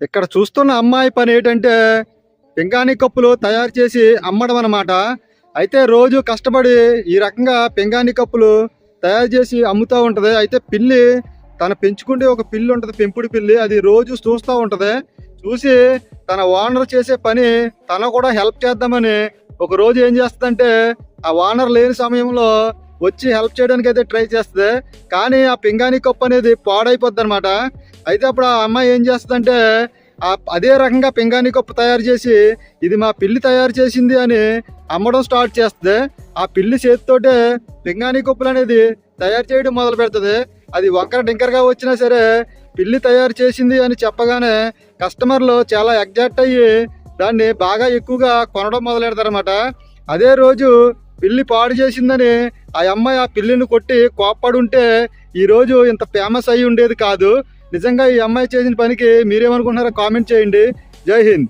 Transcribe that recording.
ఇక్కడ చూస్తున్న అమ్మాయి పని ఏంటంటే పింగాణి కప్పులు తయారు చేసి అమ్మడం అనమాట అయితే రోజు కష్టపడి ఈ రకంగా పింగాణి కప్పులు తయారు చేసి అమ్ముతూ ఉంటుంది. అయితే పిల్లి తను పెంచుకుంటే ఒక పిల్లి ఉంటుంది పెంపుడు పిల్లి. అది రోజు చూస్తూ ఉంటుంది. చూసి తన ఓనర్ చేసే పని తన కూడా హెల్ప్ చేద్దామని ఒక రోజు ఏం చేస్తుందంటే ఆ ఓనర్ లేని సమయంలో వచ్చి హెల్ప్ చేయడానికి అయితే ట్రై చేస్తుంది కానీ ఆ పింగాణి కప్పు అనేది పాడైపోద్ది అనమాట అయితే అప్పుడు ఆ అమ్మాయి ఏం చేస్తుందంటే అదే రకంగా పింగాణి కప్పు తయారు చేసి ఇది మా పిల్లి తయారు చేసింది అని అమ్మడం స్టార్ట్ చేస్తుంది ఆ పిల్లి చేతితోటే పింగాణి కప్పులు అనేది తయారు చేయడం మొదలు పెడుతుంది. అది వంకర డింకర్గా వచ్చినా సరే పిల్లి తయారు చేసింది అని చెప్పగానే కస్టమర్లు చాలా ఎగ్జాక్ట్ అయ్యి దాన్ని బాగా ఎక్కువగా కొనడం మొదలు అదే రోజు పిల్లి పాడు చేసిందని ఆ అమ్మాయి ఆ పిల్లిని కొట్టి కోప్పడుంటే ఈ రోజు ఇంత ఫేమస్ అయ్యి ఉండేది కాదు. నిజంగా ఈ అమ్మాయి చేసిన పనికి మీరేమనుకుంటున్నారో కామెంట్ చేయండి. జై హింద్.